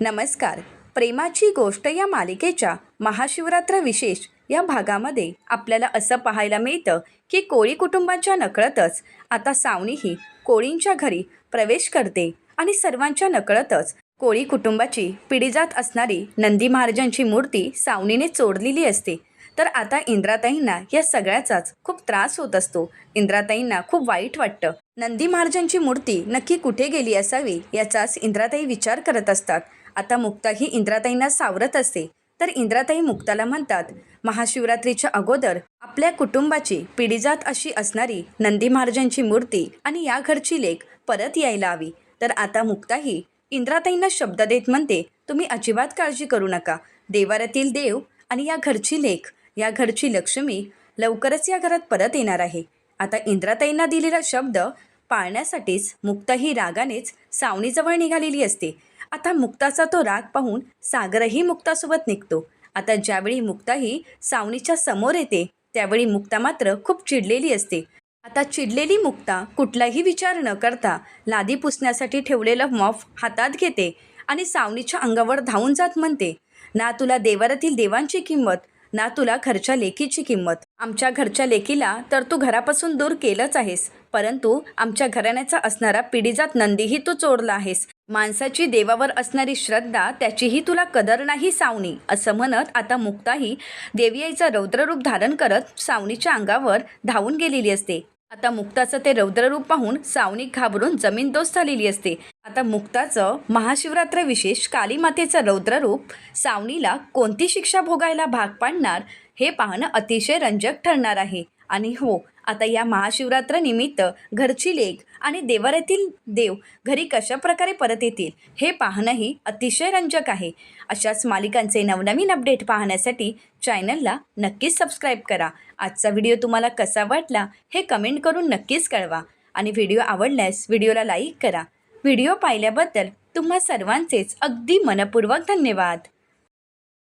नमस्कार. प्रेमाची गोष्ट या मालिकेच्या महाशिवरात्र विशेष या भागामध्ये आपल्याला असं पाहायला मिळतं की कोळी कुटुंबांच्या नकळतच आता सावनी ही कोळींच्या घरी प्रवेश करते आणि सर्वांच्या नकळतच कोळी कुटुंबाची पिढीजात असणारी नंदी महाराजांची मूर्ती सावनीने चोरलेली असते. तर आता इंद्राताईंना या सगळ्याचाच खूप त्रास होत असतो. इंद्राताईंना खूप वाईट वाटतं. नंदी महाराजांची मूर्ती नक्की कुठे गेली असावी याचाच इंद्राताई विचार करत असतात. आता मुक्ता ही इंद्राताईंना सावरत असते. तर इंद्राताई मुक्ताला म्हणतात महाशिवरात्रीच्या अगोदर आपल्या कुटुंबाची पिढीजात अशी असणारी नंदी महाराजांची मूर्ती आणि या घरची लेख परत यायला हवी. तर आता मुक्ताही इंद्राताईंना शब्द देत म्हणते तुम्ही अजिबात काळजी करू नका. देवारातील देव आणि या घरची लेख या घरची लक्ष्मी लवकरच या घरात परत येणार आहे. आता इंद्राताईंना दिलेला शब्द पाळण्यासाठीच मुक्ताही रागानेच सावणीजवळ निघालेली असते. आता मुक्ताचा तो राग पाहून सागरही मुक्तासोबत निघतो. आता ज्यावेळी मुक्ता ही सावनीच्या समोर येते त्यावेळी मुक्ता मात्र खूप चिडलेली असते. आता चिडलेली मुक्ता कुठलाही विचार न करता लादी पुसण्यासाठी ठेवलेलं मॉफ हातात घेते आणि सावनीच्या अंगावर धावून जात म्हणते ना तुला देवारातील देवांची किंमत ना तुला घरच्या लेकीची किंमत. आमच्या घरच्या लेकीला तर तू घरापासून दूर केलंच आहेस. परंतु आमच्या घराण्याचा असणारा पिढीजात नंदीही तू चोरला आहेस. माणसाची देवावर असणारी श्रद्धा त्याचीही तुला कदर नाही सावणी असं म्हणत आता मुक्ताही देवीआईचं रौद्ररूप धारण करत सावणीच्या अंगावर धावून गेलेली असते. आता मुक्ताचं ते रौद्ररूप पाहून सावनी घाबरून जमीनदोस्त झालेली असते. आता मुक्ताचं महाशिवरात्र विशेष कालीमातेचं रौद्ररूप सावनीला कोणती शिक्षा भोगायला भाग पाडणार हे पाहणं अतिशय रंजक ठरणार आहे. आणि हो आता या महाशिवरात्रनिमित्त घरची लेख आणि देवाऱ्यातील देव घरी कशा प्रकारे परत येतील हे पाहणंही अतिशय रंजक आहे. अशाच मालिकांचे नवनवीन अपडेट पाहण्यासाठी चॅनलला नक्कीच सबस्क्राईब करा. आजचा व्हिडिओ तुम्हाला कसा वाटला हे कमेंट करून नक्कीच कळवा. आणि व्हिडिओ आवडल्यास व्हिडिओला लाईक करा. व्हिडिओ पाहिल्याबद्दल तुम्हा सर्वांचेच अगदी मनपूर्वक धन्यवाद.